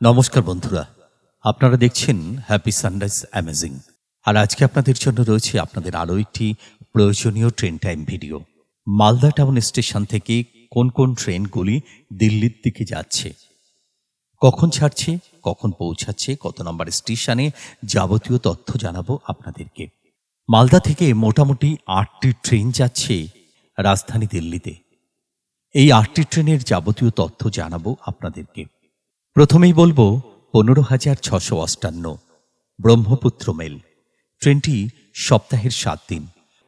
নমস্কার বন্ধুরা, আপনারা দেখছেন হ্যাপি সানরাইজ অ্যামেজিং আর আজকে আপনাদের জন্য রয়েছে আপনাদের আরও একটি প্রয়োজনীয় train time video Malda town station থেকে কোন কোন ট্রেনগুলি দিল্লির দিকে যাচ্ছে, কখন ছাড়ছে, কখন পৌঁছাচ্ছে, কত নম্বর স্টেশনে যাবতীয় তথ্য জানাব আপনাদেরকে। মালদা থেকে মোটামুটি আটটি ট্রেন যাচ্ছে রাজধানী দিল্লিতে। এই আটটি ট্রেনের যাবতীয় তথ্য জানাব আপনাদেরকে। প্রথমেই বলব, পনেরো হাজার ছশো অষ্টান্ন, ব্রহ্মপুত্র মেল। ট্রেনটি সপ্তাহের সাত দিন।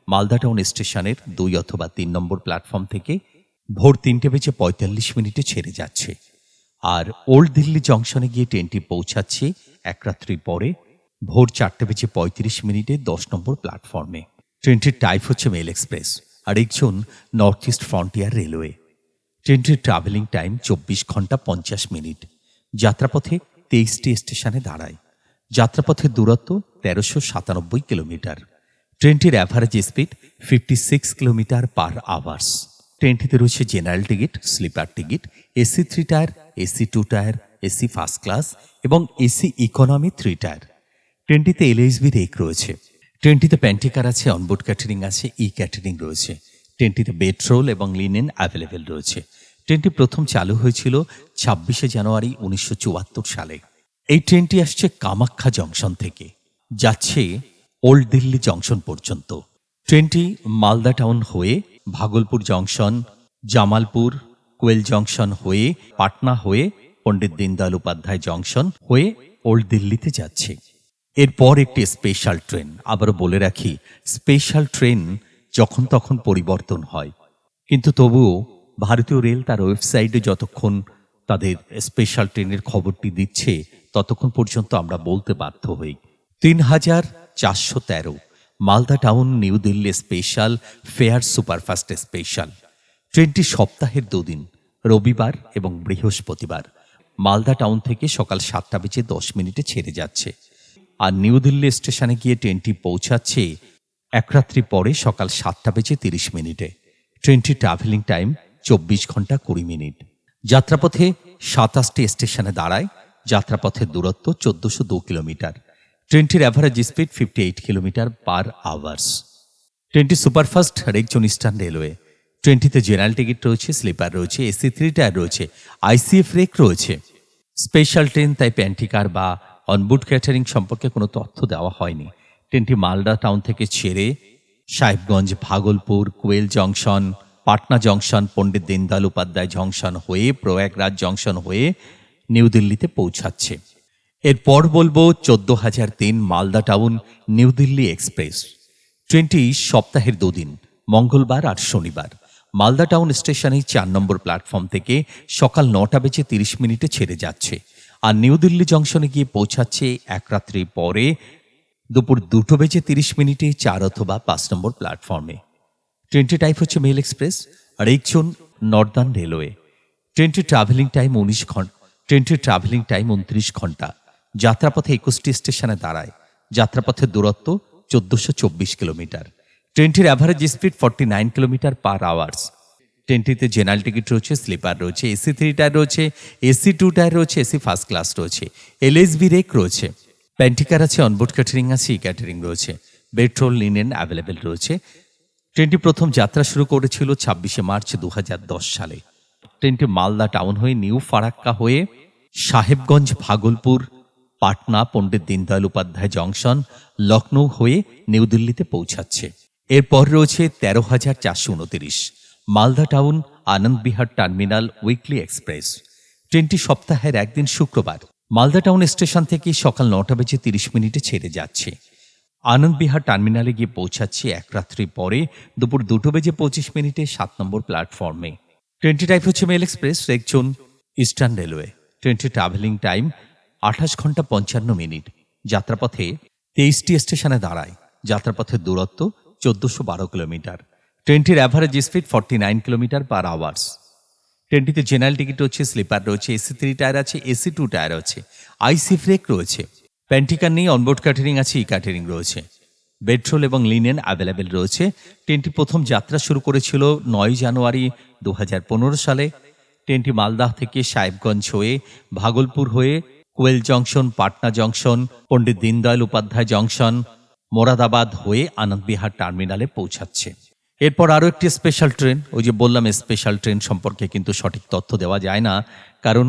মালদা টাউন স্টেশনের দুই অথবা তিন নম্বর প্ল্যাটফর্ম থেকে ভোর তিনটে বেজে পঁয়তাল্লিশ মিনিটে ছেড়ে যাচ্ছে। আর ওল্ড দিল্লি জংশনে গিয়ে ট্রেনটি পৌঁছাচ্ছে এক রাত্রি পরে ভোর চারটে বেজে পঁয়ত্রিশ মিনিটে দশ নম্বর প্ল্যাটফর্মে। ট্রেনটির টাইপ হচ্ছে মেল এক্সপ্রেস, আর একজন নর্থ ইস্ট ফ্রন্টিয়ার রেলওয়ে। ট্রেনটির ট্রাভেলিং টাইম চব্বিশ ঘণ্টা পঞ্চাশ মিনিট। যাত্রাপথে তেইশটি স্টেশনে দাঁড়ায়। যাত্রাপথের দূরত্ব তেরোশো সাতানব্বই কিলোমিটার। ট্রেনটির average speed fifty six kilometre per hours ট্রেনটিতে রয়েছে general ticket sleeper ticket AC three tier AC two tier AC first class এবং এসি ইকোনমি থ্রি টায়ার ট্রেনটিতে এলএসবি রেক রয়েছে। ট্রেনটিতে প্যান্টিকার আছে অনবোর্ড ক্যাটারিং আছে ই ক্যাটারিং রয়েছে। ট্রেনটিতে বেডরোল এবং লিনেন অ্যাভেলেবেল রয়েছে। ট্রেনটি প্রথম চালু হয়েছিল ছাব্বিশে জানুয়ারি উনিশশো চুয়াত্তর সালে। এই ট্রেনটি আসছে কামাখ্যা জংশন থেকে। যাচ্ছে ওল্ড দিল্লি জংশন পর্যন্ত। ট্রেনটি মালদা টাউন হয়ে ভাগলপুর জংশন, জামালপুর, কোয়েল জংশন হয়ে পাটনা হয়ে পণ্ডিত দীনদয়াল উপাধ্যায় জংশন হয়ে ওল্ড দিল্লিতে যাচ্ছে। এরপর একটি স্পেশাল ট্রেন। আবারও বলে রাখি, স্পেশাল ট্রেন যখন তখন পরিবর্তন হয়। কিন্তু তবুও ভারতীয় রেল তার ওয়েবসাইটে যতক্ষণ তাদের স্পেশাল ট্রেনের খবরটি দিচ্ছে, ততক্ষণ পর্যন্ত আমরা বলতে বাধ্য হই। তিন হাজার চারশো তেরো, Malda town, new Delhi special fare superfast special ট্রেনটি সপ্তাহের দুদিন, রবিবার এবং বৃহস্পতিবার। মালদা টাউন থেকে সকাল সাতটা বেজে দশ মিনিটে ছেড়ে যাচ্ছে। আর নিউ দিল্লি স্টেশনে গিয়ে ট্রেনটি পৌঁছাচ্ছে এক রাত্রি পরে সকাল সাতটা বেজে তিরিশ মিনিটে। ট্রেনটির ট্রাভেলিং টাইম চব্বিশ ঘণ্টা কুড়ি মিনিট। যাত্রাপথে সাতাশটি স্টেশনে দাঁড়ায়, যাত্রাপথের দূরত্ব চোদ্দশো দু কিলোমিটার। ট্রেনটির average speed fifty eight kilometre per hours ট্রেনটি সুপারফাস্ট রেকজন ইস্টার্ন রেলওয়ে। ট্রেনটিতে জেনারেল টিকিট রয়েছে, স্লিপার রয়েছে, এসি থ্রি টায়ার রয়েছে, আইসিএফ রেক রয়েছে। স্পেশাল ট্রেন, তাই প্যান্টিকার বা অনবুড ক্যাটারিং সম্পর্কে কোনো তথ্য দেওয়া হয়নি। ট্রেনটি মালদা টাউন থেকে ছেড়ে Sahebganj, Bhagalpur, Kiul junction Patna junction Pandit Deendayal Upadhyay junction হয়ে, প্রয়াগরাজ জংশন হয়ে নিউ দিল্লিতে পৌঁছাচ্ছে। এরপর বলব চোদ্দ হাজার তিন Malda town new Delhi express. ট্রেনটি সপ্তাহের দুদিন, মঙ্গলবার আর শনিবার। মালদা টাউন স্টেশনে চার নম্বর প্ল্যাটফর্ম থেকে সকাল নটা বেজে তিরিশ মিনিটে ছেড়ে যাচ্ছে। আর নিউ দিল্লি জংশনে গিয়ে পৌঁছাচ্ছে এক রাত্রি পরে দুপুর দুটো বেজে তিরিশ মিনিটে চার অথবা পাঁচ নম্বর প্ল্যাটফর্মে। ট্রেনটি টাইপ হচ্ছে মেল এক্সপ্রেস আর একজন নর্দার্ন রেলওয়ে ট্রেনটির ট্রাভেলিং টাইম উনিশ ঘণ্টা ট্রেনটির ট্রাভেলিং টাইম উনত্রিশ ঘণ্টা। যাত্রাপথে একুশটি স্টেশনে দাঁড়ায়। যাত্রাপথের দূরত্ব চোদ্দশো চব্বিশ কিলোমিটার। ট্রেনটির average speed forty nine kilometre per hours ট্রেনটিতে general ticket রয়েছে স্লিপার রয়েছে এসি থ্রি টায়ার রয়েছে এসি টু টায়ার রয়েছে এসি ফার্স্ট ক্লাস রয়েছে এলএসবি রেক রয়েছে। প্যান্টিকার আছে অনবোর্ড ক্যাটারিং আছে ই ক্যাটারিং রয়েছে। পেট্রোল লিনেন অ্যাভেলেবেল রয়েছে। ট্রেনটি প্রথম যাত্রা শুরু করেছিল ছাব্বিশে মার্চ দু হাজার দশ সালে। ট্রেনটি মালদা টাউন হয়ে নিউ ফারাক্কা হয়ে সাহেবগঞ্জ, ভাগলপুর, পাটনা, পণ্ডিত দীনদয়াল উপাধ্যায় জংশন লখনৌ হয়ে নিউ দিল্লিতে পৌঁছাচ্ছে। এরপর রয়েছে তেরো হাজার চারশো উনতিরিশ, Malda town, Anand Vihar terminal, weekly express. ট্রেনটি সপ্তাহের একদিন শুক্রবার। মালদা টাউন স্টেশন থেকে সকাল নটা বেজে তিরিশ মিনিটে ছেড়ে যাচ্ছে। আনন্দ বিহার টার্মিনালে গিয়ে পৌঁছাচ্ছে এক রাত্রি পরে, দুপুর দুটো বেজে পঁচিশ মিনিটে সাত নম্বর প্ল্যাটফর্মে। ট্রেনটি টাইপ হচ্ছে মেল এক্সপ্রেস একজন ইস্টার্ন রেলওয়ে ট্রেনটি ট্রাভেলিং টাইম আঠাশ ঘণ্টা পঞ্চান্ন মিনিট। যাত্রাপথে তেইশটি স্টেশনে দাঁড়ায়। যাত্রাপথের দূরত্ব চোদ্দশো বারো কিলোমিটার। ট্রেনটির average speed forty nine kilometre per hours ট্রেনটিতে general ticket রয়েছে স্লিপার রয়েছে এসি থ্রি টায়ার আছে এসি টু টায়ার আছে আইসি ফ্রেক রয়েছে। প্যান্টিকার নেই অনবোর্ড ক্যাটারিং আছে ই ক্যাটারিং রয়েছে। পেট্রোল এবং লিনেন অ্যাভেলেবেল রয়েছে। ট্রেনটি প্রথম যাত্রা শুরু করেছিল নয় জানুয়ারি দু হাজার পনেরো সালে। ট্রেনটি মালদাহ থেকে সাহেবগঞ্জ হয়ে ভাগলপুর হয়ে Kiul junction, Patna junction, Pandit Deendayal Upadhyay junction, Moradabad হয়ে আনন্দবিহার টার্মিনালে পৌঁছাচ্ছে। এরপর আরও একটি স্পেশাল ট্রেন ওই যে বললাম স্পেশাল ট্রেন সম্পর্কে কিন্তু সঠিক তথ্য দেওয়া যায় না, কারণ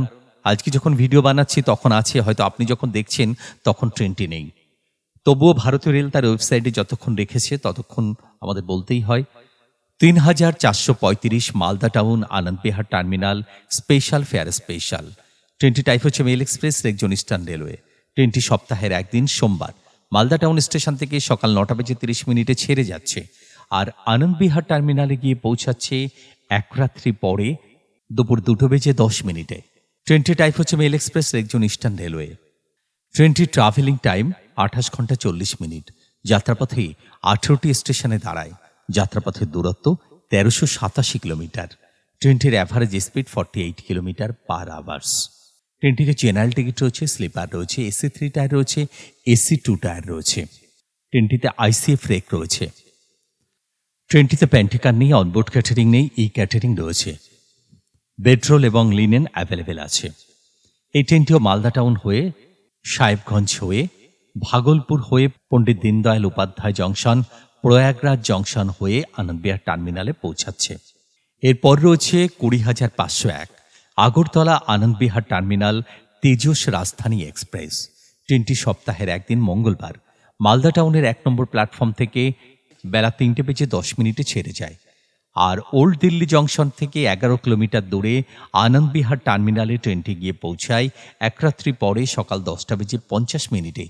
আজকে যখন ভিডিও বানাচ্ছি, তখন আছে, হয়তো আপনি যখন দেখছেন, তখন ট্রেনটি নেই। তবুও ভারতীয় রেল তার ওয়েবসাইটে যতক্ষণ রেখেছে, ততক্ষণ আমাদের বলতেই হয়, তিন হাজার চারশো পঁয়ত্রিশ Malda town Anand Vihar terminal special fare special ট্রেনটি টাইপ হচ্ছে মেল এক্সপ্রেস রেকজন ইস্টার্ন রেলওয়ে ট্রেনটি সপ্তাহের একদিন, সোমবার। মালদা টাউন স্টেশন থেকে সকাল নটা বেজে তিরিশ মিনিটে ছেড়ে যাচ্ছে। আর আনন্দবিহার টার্মিনালে গিয়ে পৌঁছাচ্ছে এক রাত্রি পরে দুপুর দুটো বেজে দশ মিনিটে। ট্রেনটি টাইপ হচ্ছে মেল এক্সপ্রেস একজন ইস্টার্ন রেলওয়ে ট্রেনটির ট্রাভেলিং টাইম আঠাশ ঘণ্টা চল্লিশ মিনিট। যাত্রাপথে আঠেরোটি স্টেশনে দাঁড়ায়। যাত্রাপথের দূরত্ব তেরোশো সাতাশি কিলোমিটার। ট্রেনটির average speed forty eight kilometre per hours ট্রেনটিতে general ticket রয়েছে স্লিপার রয়েছে এসি থ্রি টায়ার রয়েছে এসি টু টায়ার রয়েছে। ট্রেনটিতে আইসিএফ রেক রয়েছে। ট্রেনটিতে প্যান্টিকার নেই অনবোর্ড ক্যাটারিং নেই ই ক্যাটারিং রয়েছে। বেডরোল এবং লিনেন অ্যাভেলেবেল আছে। এই ট্রেনটিও মালদা টাউন হয়ে, সাহেবগঞ্জ হয়ে, ভাগলপুর হয়ে পণ্ডিত দীনদয়াল উপাধ্যায় জংশন, প্রয়াগরাজ জংশন হয়ে আনন্দবিহার টার্মিনালে পৌঁছাচ্ছে। এরপর রয়েছে কুড়ি হাজার পাঁচশো এক, আগরতলা আনন্দবিহার টার্মিনাল, তেজস রাজধানী এক্সপ্রেস। ট্রেনটি সপ্তাহের একদিন মঙ্গলবার। মালদা টাউনের এক নম্বর প্ল্যাটফর্ম থেকে বেলা তিনটে বেজে দশ মিনিটে ছেড়ে যায়। আর ওল্ড দিল্লি জংশন থেকে এগারো কিলোমিটার দূরে আনন্দবিহার টার্মিনালে ট্রেনটি গিয়ে পৌঁছায়। এক রাত্রি পরে সকাল দশটা বেজে পঞ্চাশ মিনিটে,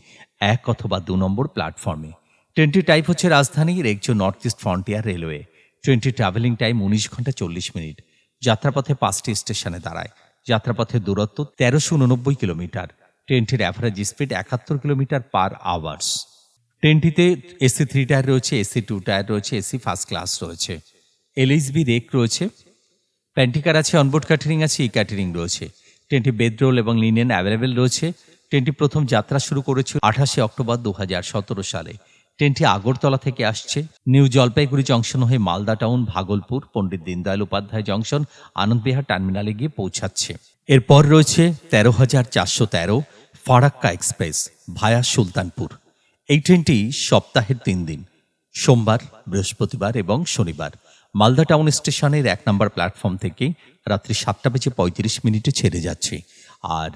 এক অথবা দু নম্বর প্ল্যাটফর্মে। ট্রেনটির টাইপ হচ্ছে রাজধানীর একজন নর্থ ইস্ট ফ্রন্টিয়ার রেলওয়ে। ট্রেনটির ট্রাভেলিং টাইম উনিশ ঘণ্টা চল্লিশ মিনিট। যাত্রাপথে পাঁচটি স্টেশনে দাঁড়ায়। যাত্রাপথের দূরত্ব তেরোশো উননব্বই কিলোমিটার। ট্রেনটির অ্যাভারেজ স্পিড একাত্তর কিলোমিটার পার আওয়ার্স ট্রেনটিতে এসি থ্রি টায়ার রয়েছে এসি টু টায়ার রয়েছে এসি ফার্স্ট ক্লাস রয়েছে। এলএইচবি রেক রয়েছে। প্যান্টিকার আছে, অনবোর্ড ক্যাটারিং আছে, ই ক্যাটারিং রয়েছে। ট্রেনটি বেডরোল এবং লিনেন অ্যাভেলেবেল রয়েছে। ট্রেনটি প্রথম যাত্রা শুরু করেছিল আঠাশে অক্টোবর দুহাজার সতেরো সালে। ট্রেনটি আগরতলা থেকে আসছে। নিউ জলপাইগুড়ি জংশন হয়ে মালদা টাউন, ভাগলপুর, পণ্ডিত দীনদয়াল উপাধ্যায় জংশন আনন্দবিহার টার্মিনালে গিয়ে পৌঁছাচ্ছে। এরপর রয়েছে তেরো হাজার চারশো তেরো ফারাক্কা এক্সপ্রেস ভায়া সুলতানপুর। এই ট্রেনটি সপ্তাহের তিন দিন, সোমবার, বৃহস্পতিবার এবং শনিবার। মালদা টাউন স্টেশনের এক নম্বর প্ল্যাটফর্ম থেকে রাত্রি সাতটা বেজে পঁয়ত্রিশ মিনিটে ছেড়ে যাচ্ছে। আর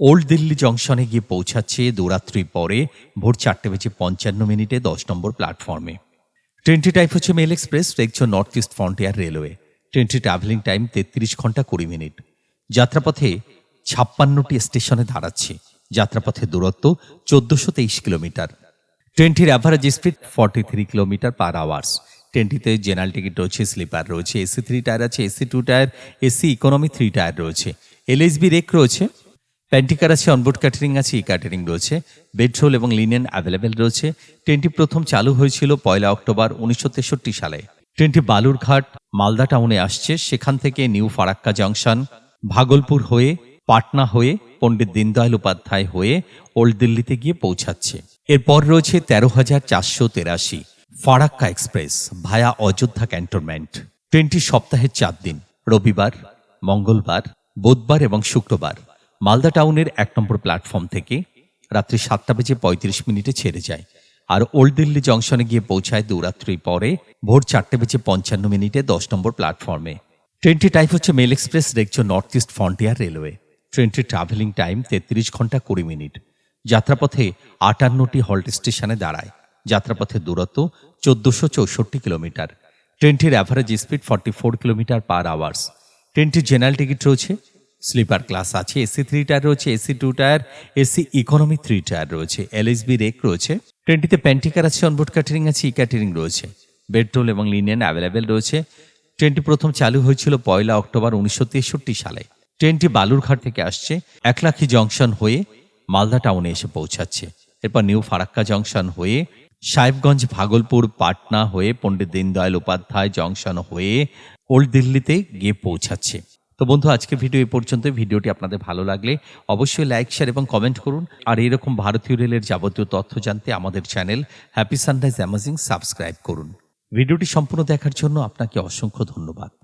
ওল্ড দিল্লি জংশনে গিয়ে পৌঁছাচ্ছে দুরাত্রি পরে ভোর চারটে বেজে পঞ্চান্ন মিনিটে দশ নম্বর প্ল্যাটফর্মে। ট্রেনটি টাইপ হচ্ছে মেল এক্সপ্রেস রেকচো নর্থ ইস্ট ফ্রন্টিয়ার রেলওয়ে। ট্রেনটি ট্রাভেলিং টাইম তেত্রিশ ঘণ্টা কুড়ি মিনিট। যাত্রাপথে ছাপ্পান্নটি স্টেশনে দাঁড়াচ্ছে। যাত্রাপথের দূরত্ব চোদ্দশো তেইশ কিলোমিটার। ট্রেনটির average speed forty three kilometre per hours ট্রেনটিতে general ticket রয়েছে, স্লিপার রয়েছে, এসি থ্রি টায়ার আছে, AC two tier AC economy three tier রয়েছে। এলএসবি রেক রয়েছে প্যান্টিকার আছে অনবোর্ড ক্যাটারিং আছে ই ক্যাটারিং রয়েছে বেডরোল এবং লিনেন অ্যাভেলেবেল রয়েছে। ট্রেনটি প্রথম চালু হয়েছিল পয়লা অক্টোবর উনিশশো তেষট্টি সালে। ট্রেনটি বালুরঘাট, মালদা টাউনে আসছে। সেখান থেকে নিউ ফারাক্কা জংশন ভাগলপুর হয়ে, পাটনা হয়ে, পণ্ডিত দীনদয়াল উপাধ্যায় হয়ে ওল্ড দিল্লিতে গিয়ে পৌঁছাচ্ছে। এরপর রয়েছে তেরো হাজার চারশো তেরাশি। Farakka express via Ayodhya cantonment. ট্রেনটি সপ্তাহের চার দিন, রবিবার, মঙ্গলবার, বুধবার এবং শুক্রবার। মালদা টাউনের এক নম্বর প্ল্যাটফর্ম থেকে রাত্রি সাতটা বেজে পঁয়ত্রিশ মিনিটে ছেড়ে যায় আর ওল্ড দিল্লি জংশনে গিয়ে পৌঁছায় দুরাত্রি পরে ভোর চারটে বেজে পঞ্চান্ন মিনিটে দশ নম্বর প্ল্যাটফর্মে। ট্রেনটি টাইপ হচ্ছে মেল এক্সপ্রেস রেকচো নর্থ ইস্ট ফ্রন্টিয়ার রেলওয়ে। ট্রেনটির ট্রাভেলিং টাইম তেত্রিশ ঘণ্টা কুড়ি মিনিট। যাত্রাপথে আটান্নটি হল্ট স্টেশনে দাঁড়ায়। যাত্রাপথের দূরত্ব চোদ্দশো চৌষট্টি কিলোমিটার। ট্রেনটির average speed forty four kilometre per hours ট্রেনটির জেনারেল টিকিট রয়েছে স্লিপার ক্লাস আছে এসি থ্রি টায়ার রয়েছে AC two tier AC economy three tier রয়েছে এলএসবি রেক রয়েছে। ট্রেনটিতে প্যান্টিকার আছে অনবোর্ড ক্যাটারিং আছে ই ক্যাটারিং রয়েছে। বেডরোল এবং লিনেন অ্যাভেলেবেল রয়েছে। ট্রেনটি প্রথম চালু হয়েছিল পয়লা অক্টোবর উনিশশো তেষট্টি সালে। ট্রেনটি বালুরঘাট থেকে আসছে, একলাখি জংশন হয়ে মালদা টাউনে এসে পৌঁছাচ্ছে। এরপর নিউ ফারাক্কা জংশন হয়ে সাহেবগঞ্জ ভাগলপুর পাটনা হয়ে পণ্ডিত দীনদয়াল উপাধ্যায় জংশন হয়ে ওল্ড দিল্লিতে গিয়ে পৌঁছাচ্ছে। তো বন্ধু, আজকে ভিডিও এ পর্যন্ত ভিডিওটি আপনাদের ভালো লাগলে অবশ্যই লাইক, শেয়ার এবং কমেন্ট করুন। আর এরকম ভারতীয় রেলের যাবতীয় তথ্য জানতে আমাদের channel happy sunrise amazing subscribe করুন। ভিডিওটি সম্পূর্ণ দেখার জন্য আপনাকে অসংখ্য ধন্যবাদ।